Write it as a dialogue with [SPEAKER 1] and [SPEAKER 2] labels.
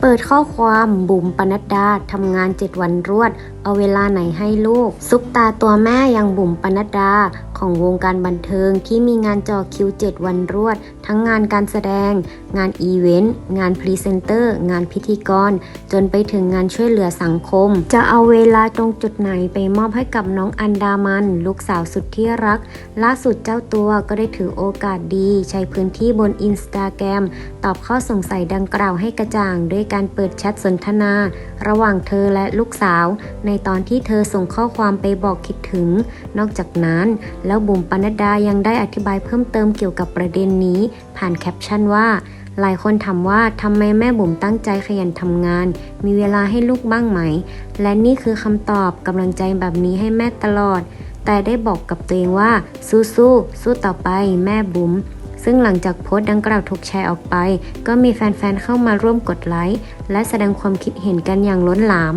[SPEAKER 1] เปิดข้อความบุ๋มปนัดดาทำงาน 7 วันรวด เอาเวลาไหนให้ลูก ซุปตาตัวแม่อย่างบุ๋มปนัดดาของวงการบันเทิงที่มีงานจอคิว 7 วันรวด ทั้งงานการแสดง งานอีเวนต์ งานพรีเซนเตอร์ งานพิธีกร จนไปถึงงานช่วยเหลือสังคม จะเอาเวลาตรงจุดไหนไปมอบให้กับน้องอันดามัน ลูกสาวสุดที่รัก ล่าสุดเจ้าตัวก็ได้ถือโอกาสดี ใช้พื้นที่บนอินสตาแกรมตอบข้อสงสัยดังกล่าวให้กระจ่างด้วยการเปิดแชทสนทนา ระหว่างเธอและลูกสาว ในตอนที่เธอส่งข้อความไปบอกคิดถึง นอกจากนั้น แล้วบุ๋มปนัดดายังได้อธิบายเพิ่มเติมเกี่ยวกับประเด็นนี้ ผ่านแคปชั่นว่าหลายคนถามว่าทำไมแม่บุ๋มตั้งใจขยันทำงาน มีเวลาให้ลูกบ้างไหม และนี่คือคำตอบกำลังใจแบบนี้ให้แม่ตลอด แต่ได้บอกกับตัวเองว่า สู้สู้ๆสู้ต่อไปแม่บุ๋ม ซึ่งหลังจากโพสต์ดังกล่าวถูกแชร์ออกไป ก็มีแฟนๆเข้ามาร่วมกดไลค์และแสดงความคิดเห็นกันอย่างล้นหลาม